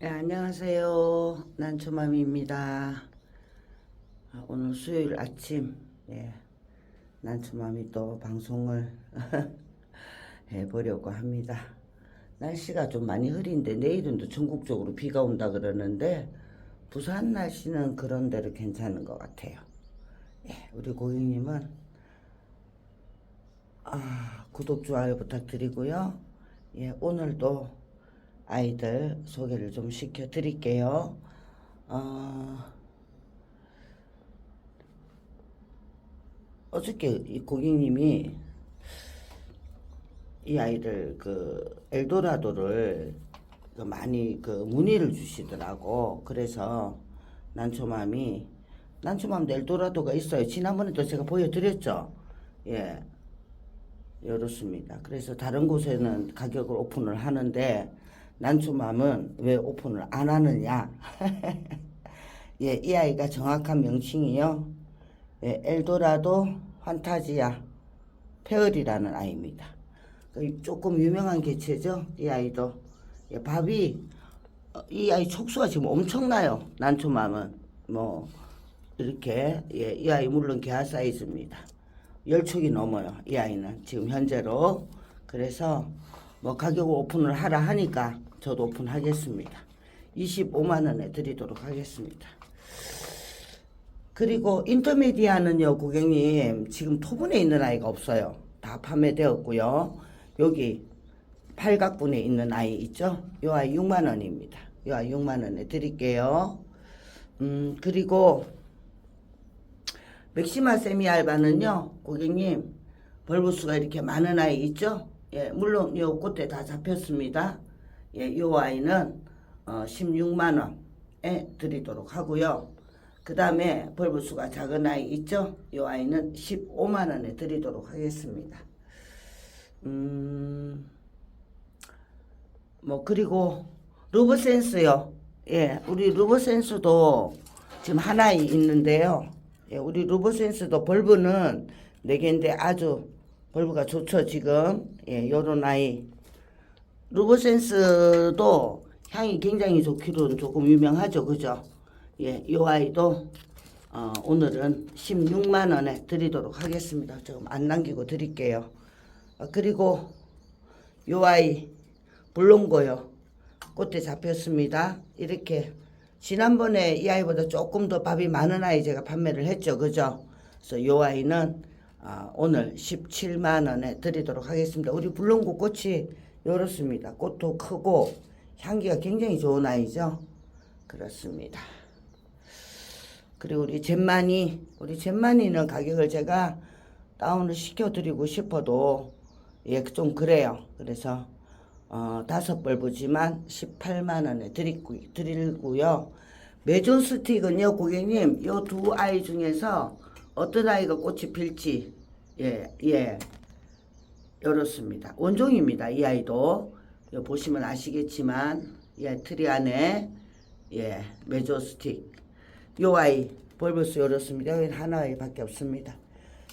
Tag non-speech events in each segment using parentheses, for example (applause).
네, 안녕하세요. 난초맘입니다. 아, 오늘 수요일 아침, 예, 난초맘이 또 방송을 (laughs) 해보려고 합니다. 날씨가 좀 많이 흐린데 내일은 또 전국적으로 비가 온다 그러는데 부산 날씨는 그런 대로 괜찮은 것 같아요. 예, 우리 고객님은 아, 구독, 좋아요 부탁드리고요. 예, 오늘도 아이들 소개를 좀 시켜 드릴게요. 어, 어저께 이 고객님이 이 아이들 그 엘도라도를 그 많이 그 문의를 주시더라고. 그래서 난초맘이 난초맘 엘도라도가 있어요. 지난번에도 제가 보여드렸죠. 예. 이렇습니다. 그래서 다른 곳에는 가격을 오픈을 하는데 난초맘은 왜 오픈을 안 하느냐? (laughs) 예, 이 아이가 정확한 명칭이요. 예, 엘도라도 환타지아 페어리라는 아이입니다. 그 조금 유명한 개체죠. 이 아이도. 예, 밥이 어, 이 아이 촉수가 지금 엄청나요. 난초맘은 뭐 이렇게 예, 이 아이 물론 개화 사이즈입니다. 열촉이 넘어요. 이 아이는 지금 현재로. 그래서 뭐 가격 오픈을 하라 하니까 저도 오픈하겠습니다. 25만 원에 드리도록 하겠습니다. 그리고 인터미디아는요, 고객님, 지금 토분에 있는 아이가 없어요. 다 판매되었고요. 여기 팔각분에 있는 아이 있죠? 요 아이 6만 원입니다. 요 아이 6만 원에 드릴게요. 음, 그리고 맥시마 세미 알바는요, 고객님, 벌브수가 이렇게 많은 아이 있죠? 예, 물론 요 꽃에 다 잡혔습니다. 예, 요 아이는 어, 16만 원에 드리도록 하고요. 그 다음에 벌브수가 작은 아이 있죠? 요 아이는 15만 원에 드리도록 하겠습니다. 음, 뭐 그리고 루브센스요. 예, 우리 루브센스도 지금 하나 있는데요. 예, 우리 루브센스도 벌브는 네 개인데 아주 벌브가 좋죠 지금. 예, 요런 아이. 루브센스도 향이 굉장히 좋기로는 조금 유명하죠, 그죠? 예, 요 아이도 어, 오늘은 16만 원에 드리도록 하겠습니다. 조금 안 남기고 드릴게요. 어, 그리고 요 아이 블롱고요. 꽃에 잡혔습니다. 이렇게 지난번에 이 아이보다 조금 더 밥이 많은 아이 제가 판매를 했죠. 그죠? 그래서 요 아이는 아, 오늘 17만 원에 드리도록 하겠습니다. 우리 블롱고 꽃이 이렇습니다. 꽃도 크고 향기가 굉장히 좋은 아이죠. 그렇습니다. 그리고 우리 잼마니, 우리 잼마니는 가격을 제가 다운을 시켜드리고 싶어도 예, 좀 그래요. 그래서 어, 다섯 벌부지만 18만 원에 드리고, 드리고요. 메존 스틱은요, 고객님, 요 두 아이 중에서 어떤 아이가 꽃이 필지, 예, 예, 이렇습니다. 원종입니다. 이 아이도. 요 보시면 아시겠지만, 예, 트리 안에, 예, 메조 스틱. 요 아이, 볼버스 이렇습니다. 여기 하나밖에 없습니다.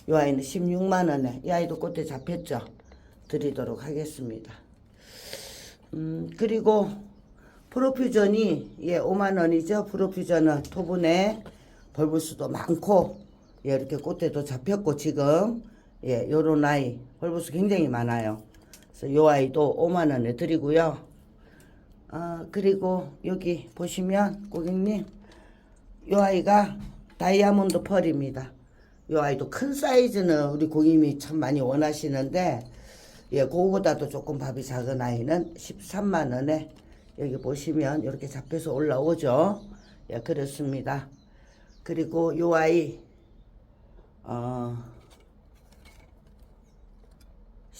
요 아이는 16만원에, 이 아이도 꽃에 잡혔죠. 드리도록 하겠습니다. 음, 그리고 프로퓨전이 예, 5만 원이죠. 프로퓨전은 토분에 벌브수도 많고 예, 이렇게 꽃대도 잡혔고 지금 예, 요런 아이 벌브수 굉장히 많아요. 그래서 요 아이도 5만 원에 드리고요. 아, 그리고 여기 보시면 고객님 요 아이가 다이아몬드 펄입니다. 요 아이도 큰 사이즈는 우리 고객님이 참 많이 원하시는데 예, 그거보다도 조금 밥이 작은 아이는 13만 원에 여기 보시면 이렇게 잡혀서 올라오죠. 예, 그렇습니다. 그리고 요 아이 어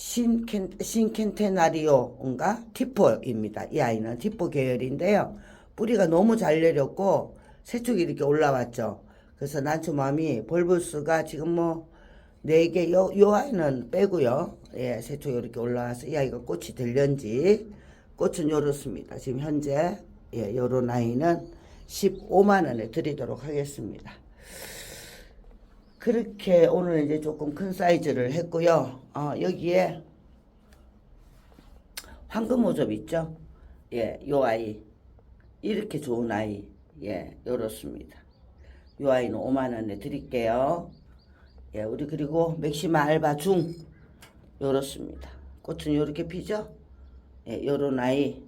신켄 신켄테나리오인가 티포입니다. 이 아이는 티포 계열인데요. 뿌리가 너무 잘 내렸고 새쪽이 이렇게 올라왔죠. 그래서 난초맘이 볼브스가 지금 뭐 네 개, 요, 요 아이는 빼고요. 예, 새쪽이 이렇게 올라와서 이 아이가 꽃이 들련지 꽃은 요렇습니다. 지금 현재 예, 요런 아이는 15만 원에 드리도록 하겠습니다. 그렇게 오늘 이제 조금 큰 사이즈를 했고요. 어, 여기에 황금 모접 있죠? 예, 요 아이. 이렇게 좋은 아이 예 요렇습니다. 요 아이는 5만 원에 드릴게요. 예 우리 그리고 맥시마 알바 중 요렇습니다. 꽃은 요렇게 피죠? 예 요런 아이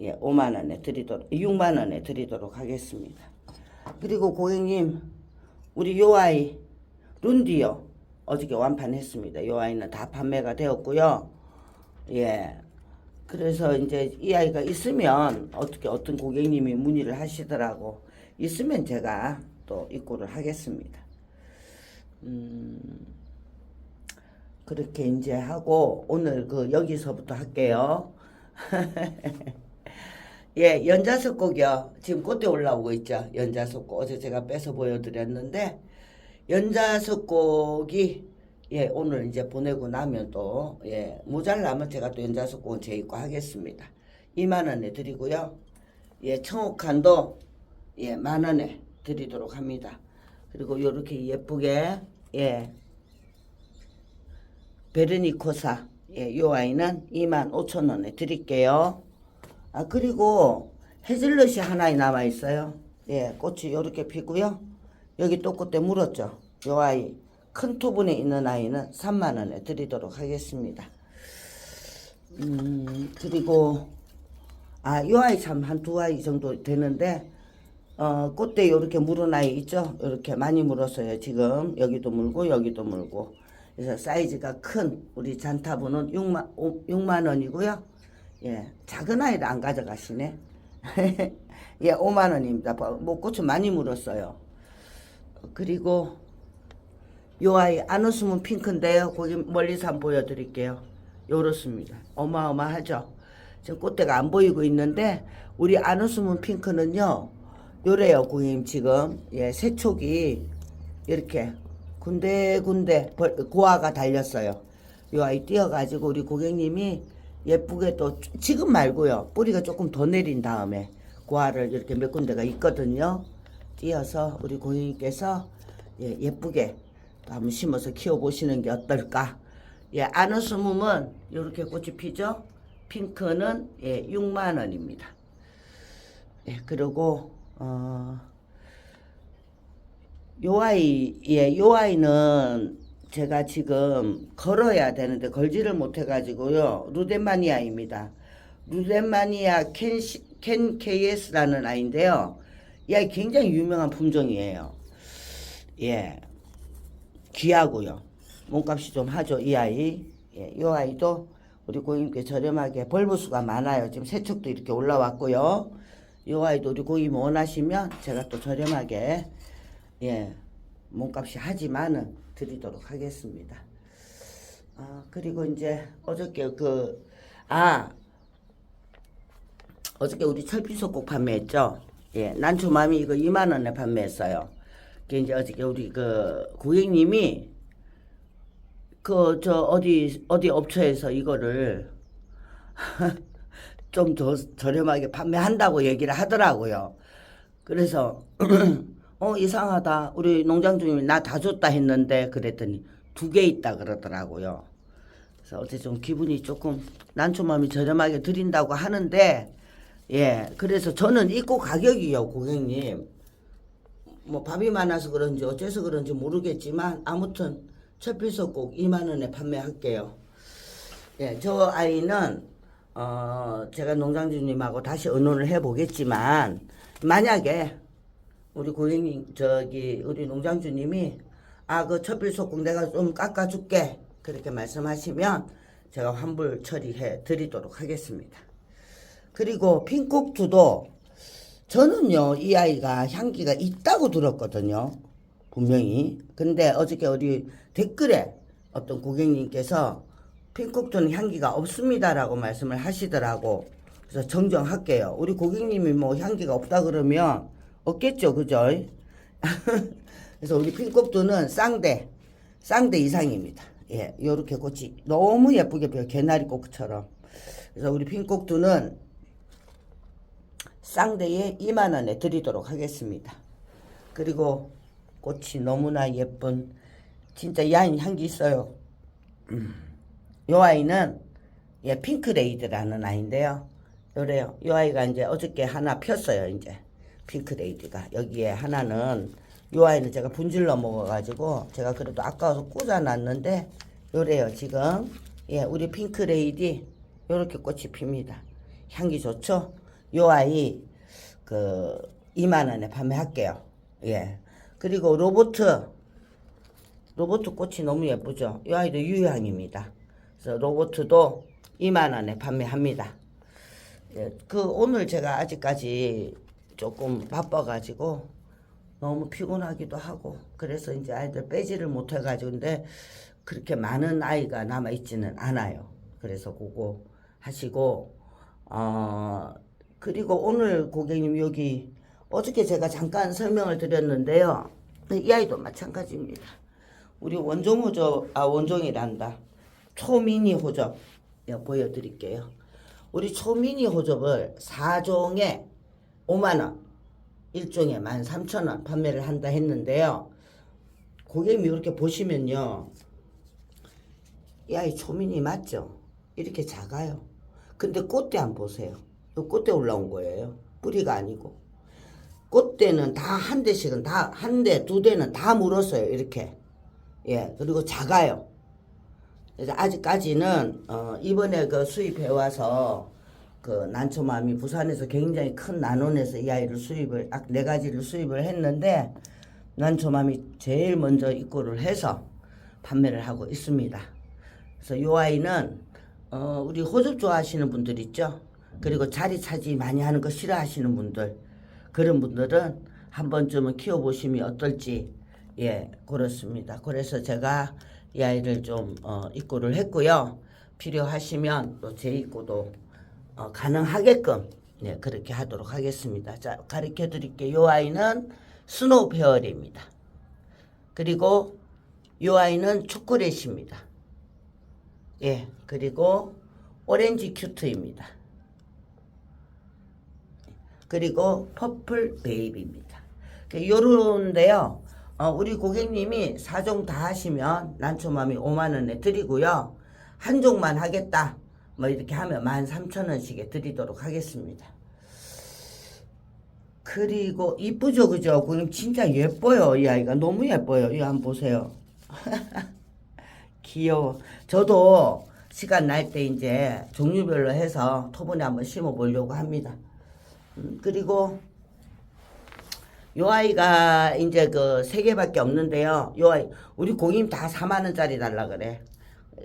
예 5만 원에 드리도록 6만 원에 드리도록 하겠습니다. 그리고 고객님 우리 요 아이 룬디요 어저께 완판했습니다. 요 아이는 다 판매가 되었고요. 예. 그래서 이제 이 아이가 있으면 어떻게 어떤 고객님이 문의를 하시더라고. 있으면 제가 또 입고를 하겠습니다. 음, 그렇게 이제 하고 오늘 그 여기서부터 할게요. (laughs) 예, 연자석곡이요. 지금 꽃대 올라오고 있죠. 연자석곡. 어제 제가 빼서 보여드렸는데, 연자석곡이, 예, 오늘 이제 보내고 나면 또, 예, 모자라면 제가 또 연자석곡은 재입고 하겠습니다. 2만원에 드리고요. 예, 청옥한도, 예, 만원에 드리도록 합니다. 그리고 요렇게 예쁘게, 예, 베르니코사, 예, 요 아이는 2만 5천 원에 드릴게요. 아, 그리고 헤즐넛이 하나 남아 있어요. 예, 꽃이 요렇게 피고요. 여기 또 꽃대 물었죠. 요 아이. 큰 토분에 있는 아이는 3만 원에 드리도록 하겠습니다. 음, 그리고, 아, 요 아이 참 한 두 아이 정도 되는데, 어, 꽃대 요렇게 물은 아이 있죠? 요렇게 많이 물었어요. 지금 여기도 물고 여기도 물고. 그래서 사이즈가 큰 우리 잔타분은 6만, 6만 원이고요. 예, 작은 아이를 안 가져가시네. (laughs) 예, 5만 원입니다. 뭐 꽃을 많이 물었어요. 그리고 요 아이 안 웃으면 핑크인데요. 거기 멀리서 한번 보여드릴게요. 요렇습니다. 어마어마하죠. 지금 꽃대가 안 보이고 있는데 우리 안 웃으면 핑크는요. 요래요, 고객님 지금 예, 세촉이 이렇게 군데군데 벌- 고아가 달렸어요. 요 아이 띄어가지고 우리 고객님이 예쁘게 또 지금 말고요. 뿌리가 조금 더 내린 다음에 고아를 이렇게 몇 군데가 있거든요. 띄어서 우리 고객님께서 예, 예쁘게 또 한번 심어서 키워보시는 게 어떨까? 예, 아너스뭄은 이렇게 꽃이 피죠. 핑크는 예, 6만 원입니다. 예, 그리고 어, 요 아이, 예, 요 아이는 제가 지금 걸어야 되는데 걸지를 못해가지고요. 루덴마니아입니다. 루덴마니아 캔, 캔 KS라는 아이인데요. 이 아이 굉장히 유명한 품종이에요. 예, 귀하고요. 몸값이 좀 하죠, 이 아이. 예, 이 아이도 우리 고객님께 저렴하게 벌브수가 많아요. 지금 세척도 이렇게 올라왔고요. 이 아이도 우리 고객님 원하시면 제가 또 저렴하게 예, 몸값이 하지만은 드리도록 하겠습니다. 아, 그리고 이제 어저께 그, 아, 어저께 우리 철피소국 판매했죠? 예, 난초맘이 이거 2만 원에 판매했어요. 그 이제 어저께 우리 그 고객님이 그 저 어디 어디 업체에서 이거를 (laughs) 좀 더 저렴하게 판매한다고 얘기를 하더라고요. 그래서 (clears throat) 어 이상하다. 우리 농장 주님이 나 다 줬다 했는데 그랬더니 두 개 있다 그러더라고요. 그래서 어제 좀 기분이 조금 난초맘이 저렴하게 드린다고 하는데 예 그래서 저는 입고 가격이요 고객님 뭐 밥이 많아서 그런지 어째서 그런지 모르겠지만 아무튼 꼭 2만 원에 판매할게요. 예, 저 아이는 어 제가 농장주님하고 다시 의논을 해보겠지만 만약에 우리 고객님 저기 우리 농장주님이 아그 첫필소국 내가 좀 깎아줄게 그렇게 말씀하시면 제가 환불 처리해 드리도록 하겠습니다. 그리고 핑콕투도 저는요 이 아이가 향기가 있다고 들었거든요 분명히. 근데 어저께 어디 댓글에 어떤 고객님께서 핑콕투는 향기가 없습니다라고 말씀을 하시더라고. 그래서 정정할게요. 우리 고객님이 뭐 향기가 없다 그러면 없겠죠 그죠? (laughs) 그래서 우리 핑콕투는 쌍대 쌍대 이상입니다. 예 요렇게 꽃이 너무 예쁘게 펴요. 개나리 꽃처럼. 그래서 우리 핑콕투는 쌍대에 2만 원에 드리도록 하겠습니다. 그리고 꽃이 너무나 예쁜 진짜 야인 향기 있어요. 음. 요 아이는 예 핑크레이드라는 아이인데요. 요래요. 이 아이가 이제 어저께 하나 폈어요, 이제. 핑크레이디가. 여기에 하나는, 요 아이는 제가 분질러 먹어가지고, 제가 그래도 아까워서 꽂아놨는데, 요래요, 지금. 예, 우리 핑크레이디, 요렇게 꽃이 핍니다. 향기 좋죠? 요 아이, 그, 2만 원에 판매할게요. 예. 그리고 로보트, 로보트 꽃이 너무 예쁘죠? 이 아이도 유향입니다. 그래서 로보트도 2만 원에 판매합니다. 예, 그 오늘 제가 아직까지 조금 바빠가지고 너무 피곤하기도 하고 그래서 이제 아이들 빼지를 못해가지고 근데 그렇게 많은 아이가 남아 있지는 않아요. 그래서 그거 하시고 어 그리고 오늘 고객님 여기 어저께 제가 잠깐 설명을 드렸는데요. 이 아이도 마찬가지입니다. 우리 원종 호접 아 원종이란다. 초미니 호접 예, 보여드릴게요. 우리 초미니 호접을 4종에 5만원, 1종에 13,000원 판매를 한다 했는데요. 고객님 이렇게 보시면요. 이 아이 초미니 맞죠? 이렇게 작아요. 근데 꽃대 안 보세요. 이 꽃대 올라온 거예요. 뿌리가 아니고. 꽃대는 다 한 대씩은 다, 한 대, 두 대는 다 물었어요. 이렇게. 예, 그리고 작아요. 그래서 아직까지는 어, 이번에 그 수입해 와서 그 난초맘이 부산에서 굉장히 큰 난원에서 이 아이를 수입을 딱네 가지를 수입을 했는데 난초맘이 제일 먼저 입고를 해서 판매를 하고 있습니다. 그래서 이 아이는 어, 우리 호접 좋아하시는 분들 있죠. 그리고 자리 차지 많이 하는 거 싫어하시는 분들 그런 분들은 한 번쯤은 키워보시면 어떨지 예 그렇습니다. 그래서 제가 이 아이를 좀 어, 입고를 했고요. 필요하시면 또 재입고도 어, 가능하게끔 네, 그렇게 하도록 하겠습니다. 자 가르쳐 드릴게요. 이 아이는 스노우 페어리입니다. 그리고 이 아이는 초콜릿입니다. 예 그리고 오렌지 큐트입니다. 그리고 퍼플 베이비입니다. 요런데요. 어, 우리 고객님이 4종 다 하시면 난초맘이 5만원에 드리고요. 한 종만 하겠다. 뭐 이렇게 하면 13,000원씩에 드리도록 하겠습니다. 그리고 이쁘죠 그죠? 고객님 진짜 예뻐요 이 아이가 너무 예뻐요 이거 한번 보세요 (laughs) 귀여워 저도 시간 날 때 이제 종류별로 해서 토분에 한번 심어 보려고 합니다 음, 그리고 요 아이가 이제 그 세 개밖에 없는데요. 요 아이 우리 고객님 다 4만 원짜리 달라 그래.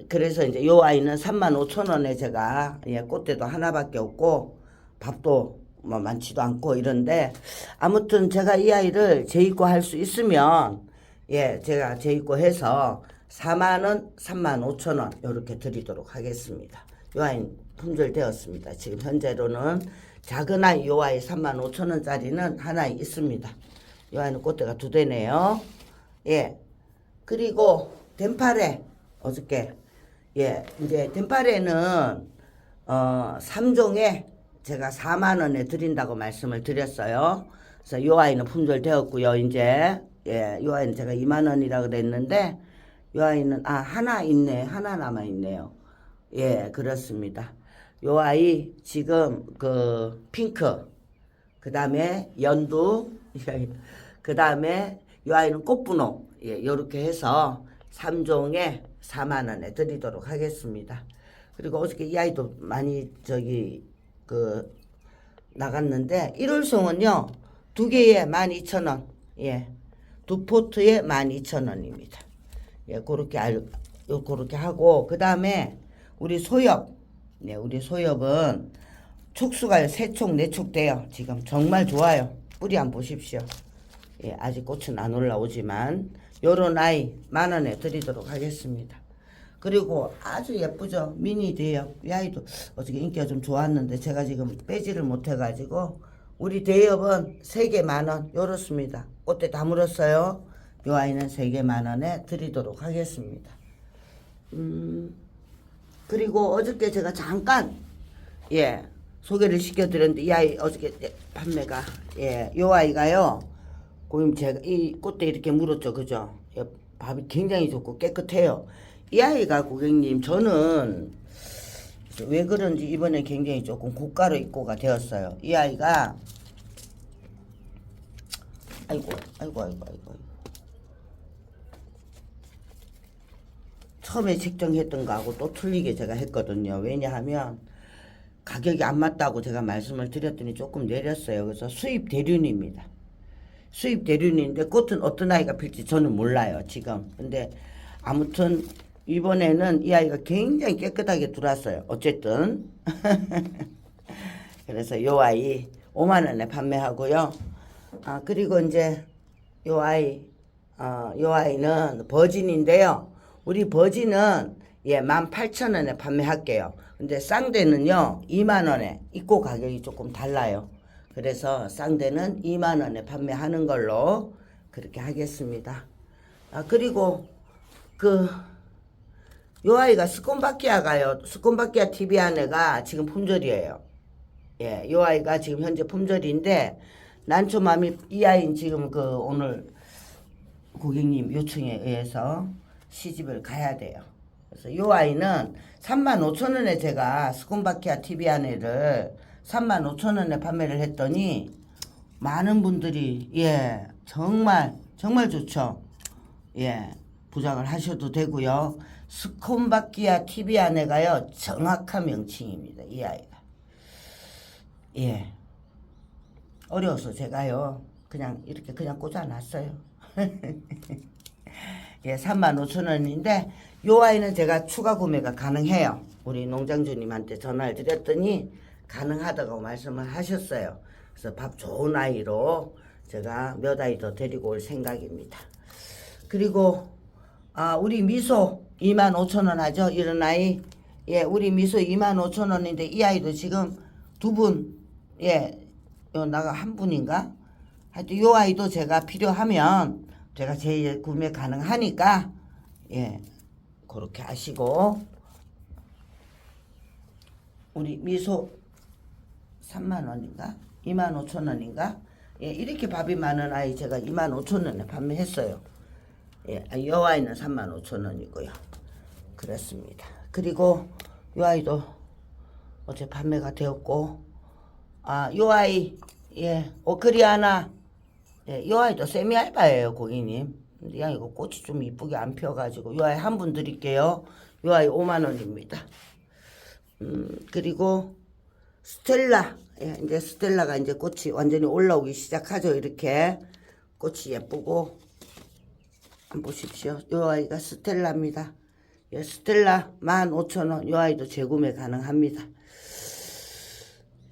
그래서 이제 요 아이는 3만 5천 원에 제가 예, 꽃대도 하나밖에 없고 밥도 뭐 많지도 않고 이런데 아무튼 제가 이 아이를 재입고 할 수 있으면 예 제가 재입고 해서 4만 원, 3만 5천 원 이렇게 드리도록 하겠습니다. 요 아이 품절 되었습니다. 지금 현재로는 작은 아이 요 아이 3만 5천 원짜리는 하나 있습니다. 요 아이는 꽃대가 두 대네요. 예. 그리고 덴파레 어저께 예 이제 덴파레는 어 3종에 제가 4만 원에 드린다고 말씀을 드렸어요. 그래서 요 아이는 품절 되었고요. 이제 예, 요 아이는 제가 2만 원이라 그랬는데 요 아이는 아 하나 있네. 하나 남아 있네요. 예, 그렇습니다. 요 아이 지금 그 핑크 그 다음에 연두 (laughs) 그 다음에 요 아이는 꽃분홍 예, 요렇게 해서 3종에 4만 원에 드리도록 하겠습니다. 그리고 어저께 이 아이도 많이 저기 그 나갔는데 1월송은요 두 개에 12,000원 예. 두 포트에 12,000원입니다. 예, 그렇게 알요 그렇게 하고 그 다음에 우리 소엽 네, 우리 소엽은 촉수가 세촉 네촉 돼요. 지금 정말 좋아요. 뿌리 한번 보십시오. 예, 아직 꽃은 안 올라오지만 요런 아이 만 원에 드리도록 하겠습니다. 그리고 아주 예쁘죠. 미니 대엽. 이 아이도 어저께 인기가 좀 좋았는데 제가 지금 빼지를 못해가지고 우리 대엽은 세개만 원. 요렇습니다. 꽃대 다 물었어요. 요 아이는 세개만 원에 드리도록 하겠습니다. 음, 그리고 어저께 제가 잠깐 예 소개를 시켜드렸는데 이 아이 어저께 예, 판매가 예요 아이가요 고객님 제가 이 꽃대 이렇게 물었죠. 그죠? 예, 밥이 굉장히 좋고 깨끗해요. 이 아이가 고객님 저는 왜 그런지 이번에 굉장히 조금 고가로 입고가 되었어요. 이 아이가 아이고 아이고 아이고 아이고 처음에 책정했던 거하고 또 틀리게 제가 했거든요. 왜냐하면 가격이 안 맞다고 제가 말씀을 드렸더니 조금 내렸어요. 그래서 수입 대륜입니다. 수입 대륜인데 꽃은 어떤 아이가 필지 저는 몰라요 지금. 근데 아무튼 이번에는 이 아이가 굉장히 깨끗하게 들어왔어요. 어쨌든 (laughs) 그래서 요 아이 5만 원에 판매하고요. 아 그리고 이제 요 아이 어 요 아이는 버진인데요. 우리 버진은 예 18,000원에 판매할게요. 근데 쌍대는요 2만 원에 입고 가격이 조금 달라요. 그래서 쌍대는 2만 원에 판매하는 걸로 그렇게 하겠습니다. 아 그리고 그 요 아이가 스콘바키아 가요. 스콘바키아 TV 안에가 지금 품절이에요. 예, 요 아이가 지금 현재 품절인데 난초맘이 이 아이는 지금 그 오늘 고객님 요청에 의해서 시집을 가야 돼요. 그래서 요 아이는 35,000원에 제가 스콘바키아 안에를 35,000원에 판매를 했더니 많은 분들이 예 정말 정말 좋죠. 예 부장을 하셔도 되고요. 스콘바키아 안에가요 정확한 명칭입니다. 이 아이가 예 어려워서 제가요 그냥 이렇게 그냥 꽂아놨어요. (laughs) 예, 35,000원인데 요 아이는 제가 추가 구매가 가능해요. 우리 농장주님한테 전화를 드렸더니 가능하다고 말씀을 하셨어요. 그래서 밥 좋은 아이로 제가 몇 아이 더 데리고 올 생각입니다. 그리고 아, 우리 미소 25,000원 하죠. 이런 아이. 예, 우리 미소 25,000원인데 이 아이도 지금 두 분, 예, 요 나가 한 분인가? 하여튼 요 아이도 제가 필요하면 제가 제 구매 가능하니까 예, 그렇게 하시고 우리 미소 3만 원인가? 2만 5천 원인가? 예, 이렇게 밥이 많은 아이 제가 2만 5천 원에 판매했어요. 예, 아, 요 아이는 3만 5천 원이고요. 그렇습니다. 그리고 요 아이도 어제 판매가 되었고, 아, 요 아이, 예, 오크리아나, 예, 요 아이도 세미 알바예요, 고객님. 근데 야, 이거 꽃이 좀 이쁘게 안 펴가지고, 요 아이 한 분 드릴게요. 요 아이 5만 원입니다. 음, 그리고 스텔라. 예, 이제 스텔라가 이제 꽃이 완전히 올라오기 시작하죠. 이렇게. 꽃이 예쁘고. 한번 보십시오. 요 아이가 스텔라입니다. 예, 스텔라 15,000원. 요 아이도 재구매 가능합니다.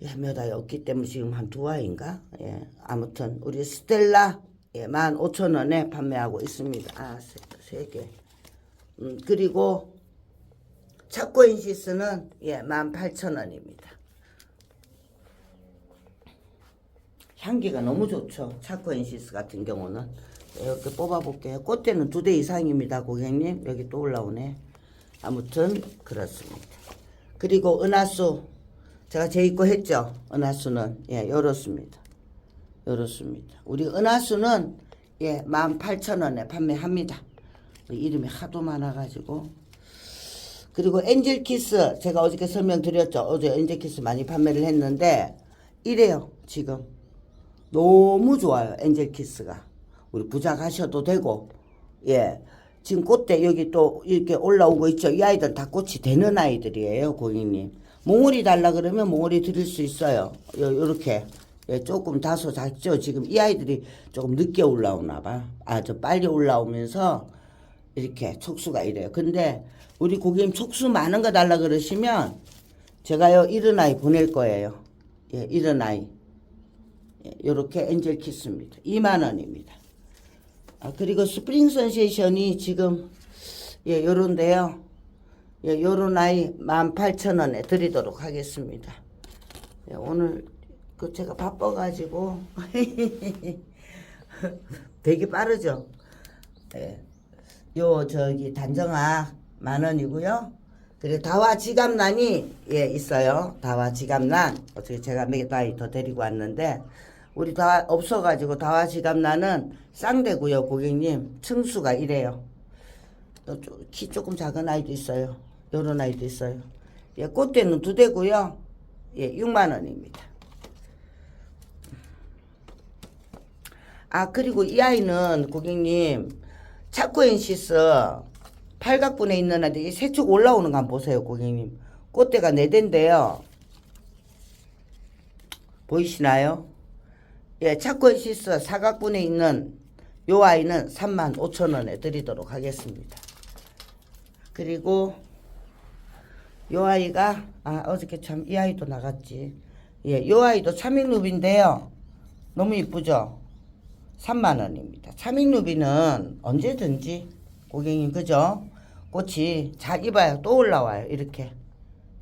예, 몇 아이 없기 때문에 지금 한 두 아이인가? 예, 아무튼 우리 스텔라 예, 15,000원에 판매하고 있습니다. 아, 세, 세 개. 음, 그리고 차코인시스는 예, 18,000원입니다. 향기가 너무 좋죠. 차코인시스 같은 경우는 이렇게 뽑아볼게요. 꽃대는 두 대 이상입니다, 고객님. 여기 또 올라오네. 아무튼 그렇습니다. 그리고 은하수 제가 제입고 했죠. 은하수는 예, 요렇습니다. 요렇습니다. 우리 은하수는 예, 18,000원에 판매합니다. 이름이 하도 많아가지고 그리고 엔젤키스 제가 어저께 설명드렸죠. 어제 엔젤키스 많이 판매를 했는데 이래요 지금 너무 좋아요 엔젤키스가 우리 부작하셔도 되고 예 지금 꽃대 여기 또 이렇게 올라오고 있죠. 이 아이들 다 꽃이 되는 아이들이에요 고객님. 몽울이 달라 그러면 몽울이 드릴 수 있어요. 요, 요렇게 예, 조금 다소 작죠. 지금 이 아이들이 조금 늦게 올라오나 봐. 아, 저 빨리 올라오면서 이렇게 촉수가 이래요. 근데 우리 고객님 촉수 많은 거 달라 그러시면 제가요 이런 아이 보낼 거예요. 예, 이런 아이. 예, 요렇게 엔젤 키스입니다. 2만 원입니다. 아, 그리고 스프링 선세이션이 지금 예, 요런데요. 예, 요런 아이 18,000원에 드리도록 하겠습니다. 예, 오늘 그 제가 바빠가지고 (laughs) 되게 빠르죠. 예. 요 저기 단정아 만 원이고요. 그리고 다와 지갑란이 예 있어요. 다와 지갑란 어떻게 제가 몇 아이 더 데리고 왔는데 우리 다 없어가지고 다와 지갑란은 쌍대고요 고객님 층수가 이래요. 또키 조금 작은 아이도 있어요. 요런 아이도 있어요. 예, 꽃대는 두 대고요. 예, 6만 원입니다. 아, 그리고 이 아이는 고객님, 차코엔시스 팔각분에 있는 아이들 이 세축 올라오는 거 한번 보세요, 고객님. 꽃대가 네 대인데요. 보이시나요? 예, 차코엔시스 사각분에 있는 요 아이는 3만 5천 원에 드리도록 하겠습니다. 그리고 요 아이가 아 어저께 참 이 아이도 나갔지. 예, 요 아이도 차믹루비인데요. 너무 이쁘죠? 3만 원입니다. 차믹루비는 언제든지 고객님 그죠? 꽃이 잘 입어야 또 올라와요. 이렇게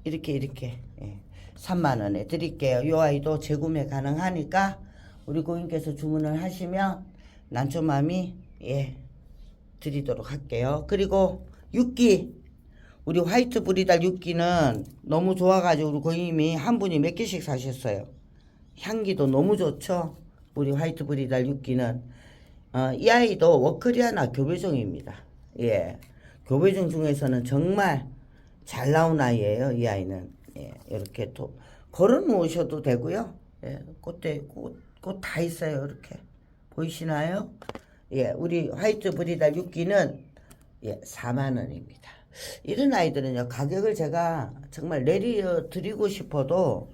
이렇게 이렇게 예. 3만 원에 드릴게요. 요 아이도 재구매 가능하니까 우리 고객님께서 주문을 하시면 난초맘이 예 드리도록 할게요. 그리고 육기 우리 화이트 브리달 육기는 너무 좋아가지고 우리 고객님이 한 분이 몇 개씩 사셨어요. 향기도 너무 좋죠. 우리 화이트 브리달 육기는 어, 이 아이도 워크리아나 교배종입니다. 예, 교배종 중에서는 정말 잘 나온 아이예요. 이 아이는 예, 이렇게 또 걸어 놓으셔도 되고요. 예, 꽃대 꽃꽃 다 있어요. 이렇게 보이시나요? 예, 우리 화이트 브리달 육기는 예, 4만 원입니다. 이런 아이들은요, 가격을 제가 정말 내려 드리고 싶어도,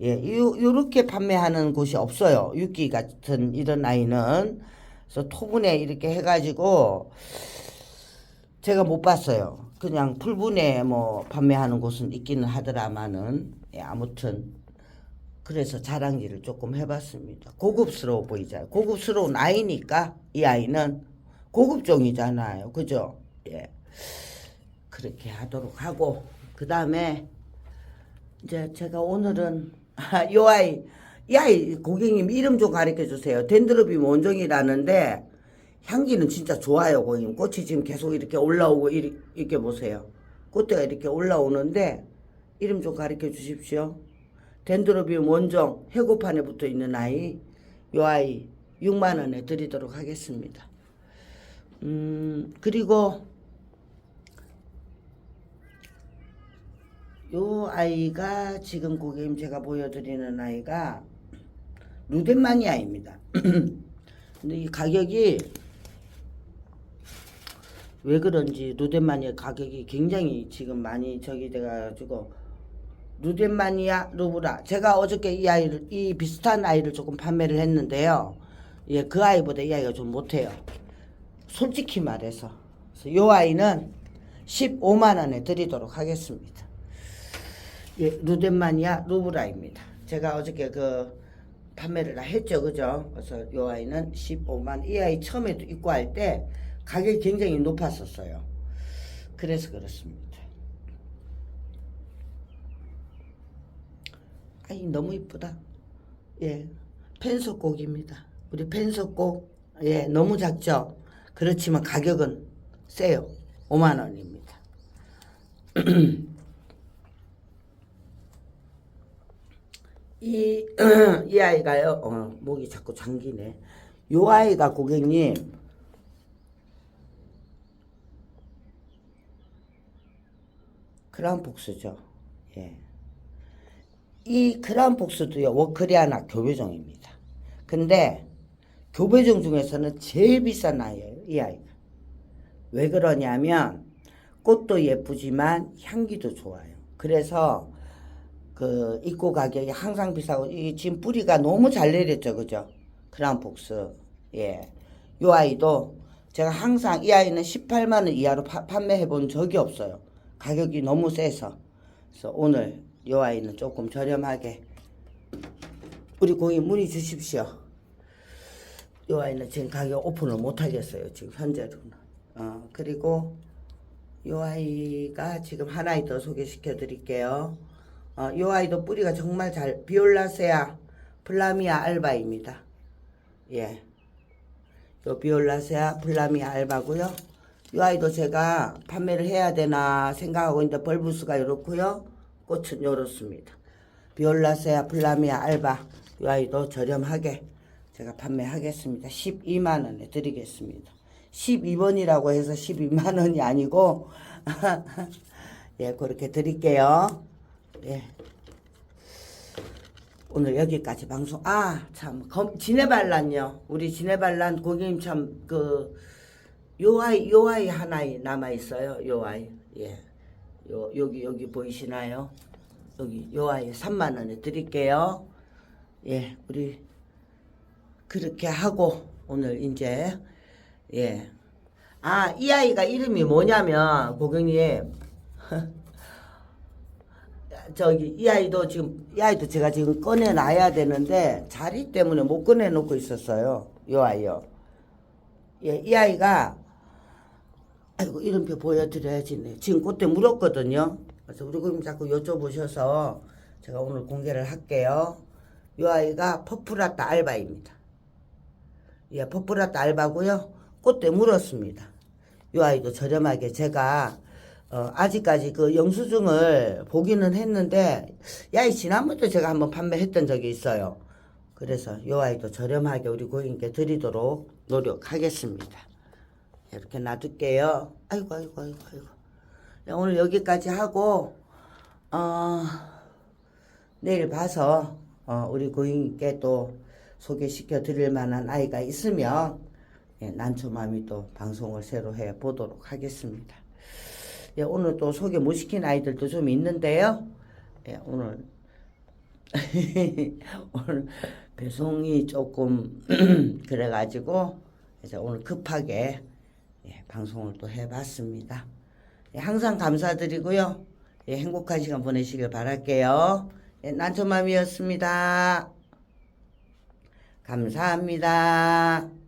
예, 요, 요렇게 판매하는 곳이 없어요. 육기 같은 이런 아이는. 그래서 토분에 이렇게 해가지고, 제가 못 봤어요. 그냥 풀분에 뭐 판매하는 곳은 있기는 하더라마는, 예, 아무튼, 그래서 자랑질을 조금 해봤습니다. 고급스러워 보이잖아요. 고급스러운 아이니까 이 아이는 고급종이잖아요. 그죠? 예. 그렇게 하도록 하고 그 다음에 이제 제가 오늘은 아, (laughs) 요 아이 이 아이 고객님 이름 좀 가르쳐 주세요. 덴드로비 원종이라는데 향기는 진짜 좋아요, 고객님. 꽃이 지금 계속 이렇게 올라오고 이리- 이렇게 보세요. 꽃대가 이렇게 올라오는데 이름 좀 가르쳐 주십시오. 덴드로비움 원종 해고판에 붙어 있는 아이 요 아이 6만 원에 드리도록 하겠습니다. 음 그리고 요 아이가 지금 고객님 제가 보여드리는 아이가 루덴마니아입니다. (clears throat) 근데 이 가격이 왜 그런지 루덴마니아 가격이 굉장히 지금 많이 저기 돼가지고 루덴마니아 루브라 제가 어저께 이 아이를 이 비슷한 아이를 조금 판매를 했는데요. 예, 그 아이보다 이 아이가 좀 못해요. 솔직히 말해서 요 아이는 15만 원에 드리도록 하겠습니다. 예, 루덴마니아 루브라입니다. 제가 어저께 그 판매를 다 했죠, 그죠? 그래서 요 아이는 15만. 이 아이 처음에도 입고 할 때 가격이 굉장히 높았었어요. 그래서 그렇습니다. 아이 너무 이쁘다. 예, 펜석곡입니다. 우리 펜석곡 예 너무 작죠. 그렇지만 가격은 세요. 5만 원입니다. (clears throat) 이, (clears throat) 이 아이가요, 어, 목이 자꾸 잠기네. 요 아이가 고객님, 크라운폭스죠. 예. 이 크라운폭스도요, 워크리아나 교배종입니다. 근데, 교배종 중에서는 제일 비싼 아이예요, 이 아이가. 왜 그러냐면, 꽃도 예쁘지만 향기도 좋아요. 그래서, 그 입고 가격이 항상 비싸고 이 지금 뿌리가 너무 잘 내렸죠 그죠? 크라운폭스. 예요 아이도 제가 항상 이 아이는 18만 원 이하로 파- 판매해 본 적이 없어요. 가격이 너무 세서. 그래서 오늘 요 아이는 조금 저렴하게 우리 고객 문의 주십시오. 요 아이는 지금 가격 오픈을 못 하겠어요 지금 현재로는. 어 그리고 요 아이가 지금 하나 더 소개시켜 드릴게요. 어, 요 아이도 뿌리가 정말 잘 비올라세아 플라미아 알바입니다. 예. 요 비올라세아 플라미아 알바고요. 요 아이도 제가 판매를 해야 되나 생각하고 있는데 벌브스가 이렇고요. 꽃은 요렇습니다. 비올라세아 플라미아 알바 요 아이도 저렴하게 제가 판매하겠습니다. 12만 원에 드리겠습니다. 12번이라고 해서 12만 원이 아니고 (laughs) 예, 그렇게 드릴게요. 예. 오늘 여기까지 방송. 아, 참. 검, 지네발란요. 우리 지네발란 고객님 참, 그, 요 아이, 요 아이 하나 남아 있어요. 요 아이. 예. 요, 여기, 여기 보이시나요? 여기, 요 아이 3만 원에 드릴게요. 예, 우리, 그렇게 하고, 오늘 이제, 예. 아, 이 아이가 이름이 뭐냐면, 고객님. 저기 이 아이도 지금 이 아이도 제가 지금 꺼내 놔야 되는데 자리 때문에 못 꺼내 놓고 있었어요. 이 아이요. 예, 이 아이가 아이고 이름표 보여드려야지. 네. 지금 그때 물었거든요. 그래서 우리 그럼 자꾸 여쭤보셔서 제가 오늘 공개를 할게요. 이 아이가 퍼플라따 알바입니다. 예, 퍼플라따 알바고요. 그때 물었습니다. 이 아이도 저렴하게 제가 어, 아직까지 그 영수증을 보기는 했는데 야이 지난번도 제가 한번 판매했던 적이 있어요. 그래서 이 아이도 저렴하게 우리 고객님께 드리도록 노력하겠습니다. 이렇게 놔둘게요. 아이고 아이고 아이고 아이고. 네, 오늘 여기까지 하고 어, 내일 봐서 어, 우리 고객님께 또 소개시켜 드릴 만한 아이가 있으면 예, 난초맘이 또 방송을 새로 해 보도록 하겠습니다. 예, 오늘 또 소개 못 시킨 아이들도 좀 있는데요. 예, 오늘 (laughs) 오늘 배송이 조금 (clears throat) 그래가지고 이제 오늘 급하게 예, 방송을 또 해봤습니다. 예, 항상 감사드리고요. 예, 행복한 시간 보내시길 바랄게요. 예, 난초맘이었습니다. 감사합니다.